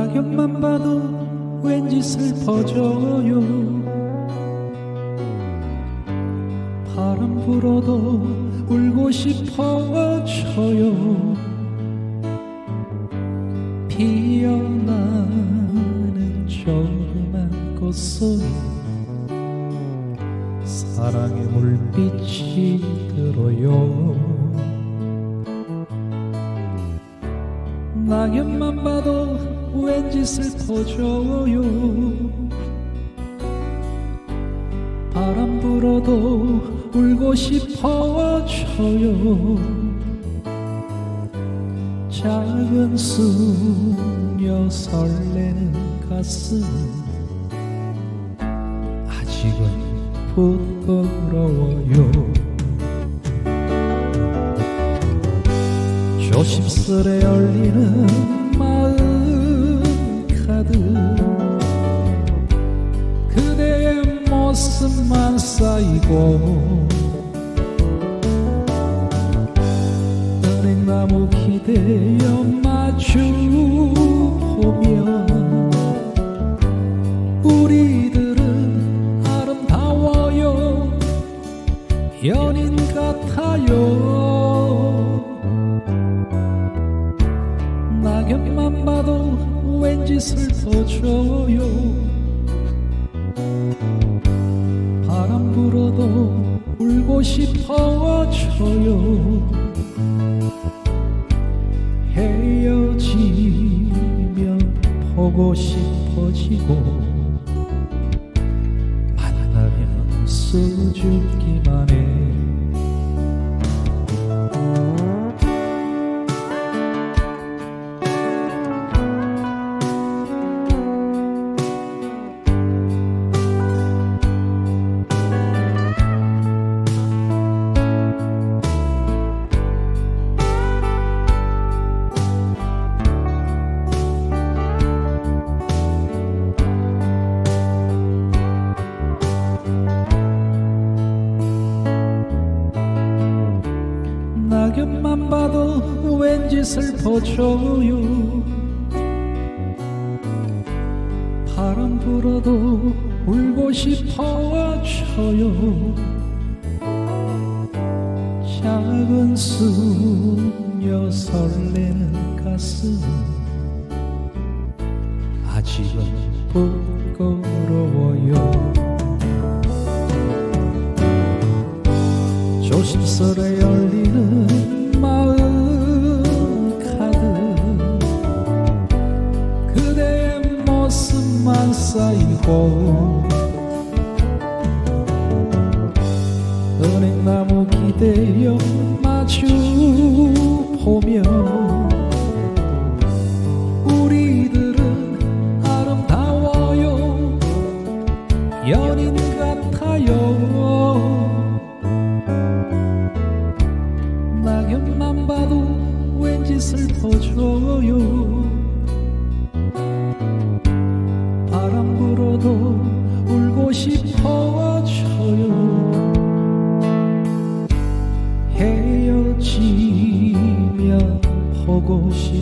낙엽만 봐도 왠지 슬퍼져요. 바람 불어도 울고 싶어져요. 피어나는 조그만 꽃소리 사랑의 물빛이 들어요. 낙엽만 봐도 왠지 슬퍼져요. 바람 불어도 울고 싶어져요. 작은 수녀 설레는 가슴 아직은 부끄러워요. 조심스레 열리는 마음 기대어 마주보면 우리들은 아름다워요. 연인 같아요. 낙엽만 봐도 왠지 슬퍼져요. 바람 불어도 울고 싶어져요 헤어지면 보고 싶어지고 만나면 수줍기만 해 낙엽만 봐도 왠지 슬퍼져요. 바람 불어도 울고 싶어져요. 작은 수녀 설레는 가슴. 아직은 부끄러워요. 조심스레 모습만 쌓이고 은행나무 기대어 마주 보며 우리들은 아름다워요. 연인 같아요. 낙엽만 봐도 왠지 슬퍼져요 바람 불어도 울고 싶어져요. 헤어지면 보고 싶